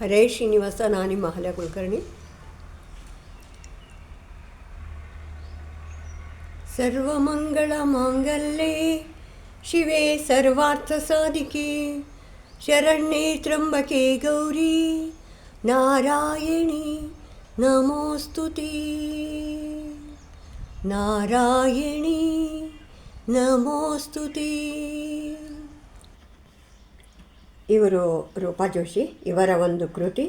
हरे श्रीनिवास नानी महाल्या कुलकर्णी सर्वमङ्गलमाङ्गल्ये शिवे सर्वार्थसाधिके शरण्ये त्र्यम्बके गौरी नारायणी नमोऽस्तु नारायणी नमोऽस्तु ಇವರು ರೂಪಾ ಜೋಶಿ ಇವರ ಒಂದು ಕೃತಿ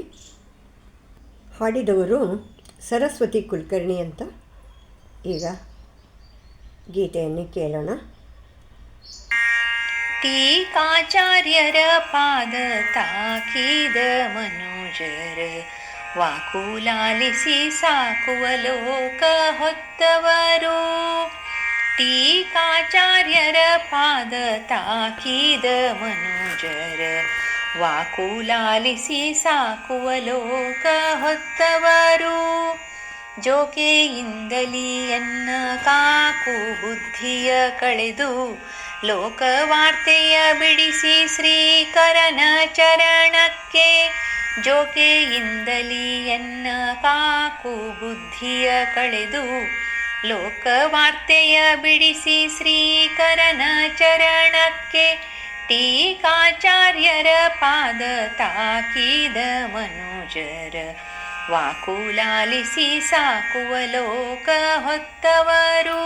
ಹಾಡಿದವರು ಸರಸ್ವತಿ ಕುಲಕರ್ಣಿ ಅಂತ ಈಗ ಗೀತೆಯನ್ನು ಕೇಳೋಣ ಟೀಕಾಚಾರ್ಯರ ಪಾದ ತಾಕಿದ ಮನೋಜರ ವಾಕುಲಾಲಿಸಿ ಸಾಕುವ ಲೋಕ ಹೊತ್ತವರು ಟೀಕಾಚಾರ್ಯರ ಪಾದ ತಾಕೀದ ಮನೋಜರ ವಾಕುಲಾಲಿಸಿ ಸಾಕುವ ಲೋಕ ಹೊತ್ತವರು ಜೋಕೆಯಿಂದಲಿಯನ್ನ ಕಾಕು ಬುದ್ಧಿಯ ಕಳೆದು ಲೋಕವಾರ್ತೆಯ ಬಿಡಿಸಿ ಶ್ರೀಕರನ ಚರಣಕ್ಕೆ ಜೋಕೆಯಿಂದಲಿಯನ್ನ ಕಾಕು ಬುದ್ಧಿಯ ಕಳೆದು ಲೋಕವಾರ್ತೆಯ ಬಿಡಿಸಿ ಶ್ರೀಕರನ ಚರಣಕ್ಕೆ ಟೀಕಾಚಾರ್ಯರ ಪಾದ ತಾಕಿದ ಮನುಜರ ವಾಕುಲಾಲಿಸಿ ಸಾಕುವ ಲೋಕ ಹೊತ್ತವರು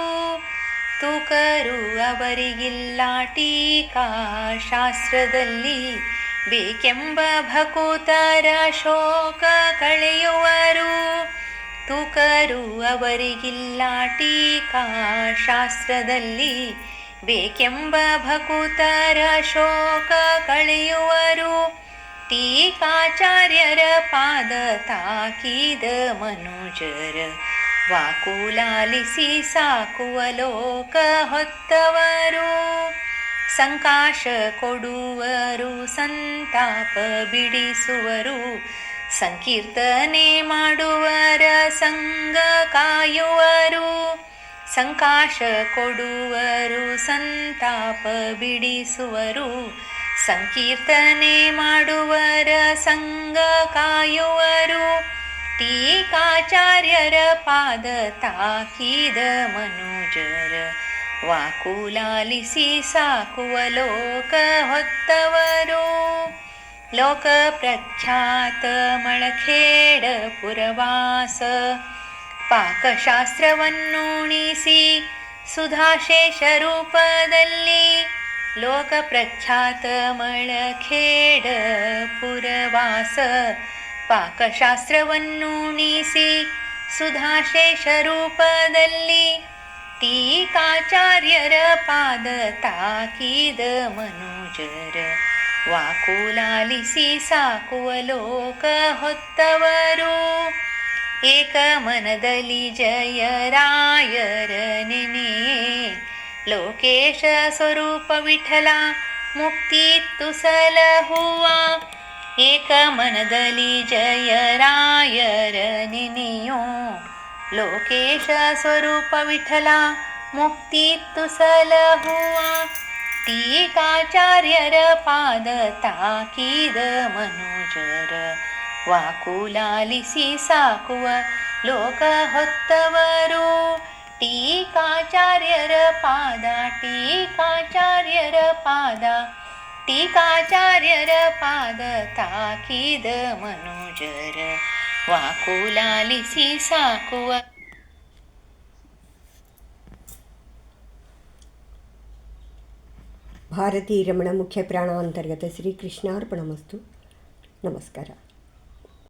ತುಕರು ಅವರಿಗಿಲ್ಲ ಟೀಕಾ ಶಾಸ್ತ್ರದಲ್ಲಿ ಬೇಕೆಂಬ ಭಕುತರ ಶೋಕ ಕಳೆಯುವರು તો કરુ અવરી ギ લાટી કા શાસ્ત્રદલ્લી બેકેમ્બા ભકુતર શોક કળિયવરુ ટીકાચાર્યર પાદતા કીદ મનુજર વાકોલાલિસી સાકુવલોક હત્તવરુ સંકાશ કોડુવરુ સંતાપ બિડિસવરુ સંકીર્તને માડુવર સંગ કાયુવર સંકાશ કોડુવર સંતાપ બિડિસવર સંંકીર્તને માડુવર સંગ કાયુવર ટી કાચાર્યર પાદ તા કીદ મનુજર વાકુલાલિસી સાકુવ લોક હોત્તવરુ लोकप्रख्यात मळखेड मळ खेड पुरवास पाकशास्त्रवनुनिसी सुधाशे शरूपल्ली लोक प्रख्यात मळ खेड पुरवास रूपदल्ली सुधाशेषरूपल्ली ती काचार्यपाद ताकीद मनुजर वाकुलालिसि साकुवलोकहोत्तवरो एकमनदलि एकमनदली जयरायरनि लोकेशस्वरूप विठला मुक्ति तुसल हुआ एकमनदली जयरायरनि लोकेशस्वरूप विठला मुक्ति तुसल हुआ टीकाचार्यर ताकीद मनुजर, वाकुलालिसि साकुव लोकहत्तवरो टीकाचार्यर पादा टीकाचार्यर पादा टीकाचार्यर पाद ताकीद मनुजर, वाकुलालिसि साकुव భారతీరమణ ముఖ్య ప్రాణ అంతర్గత శ్రీకృష్ణార్పణమస్తు నమస్కారం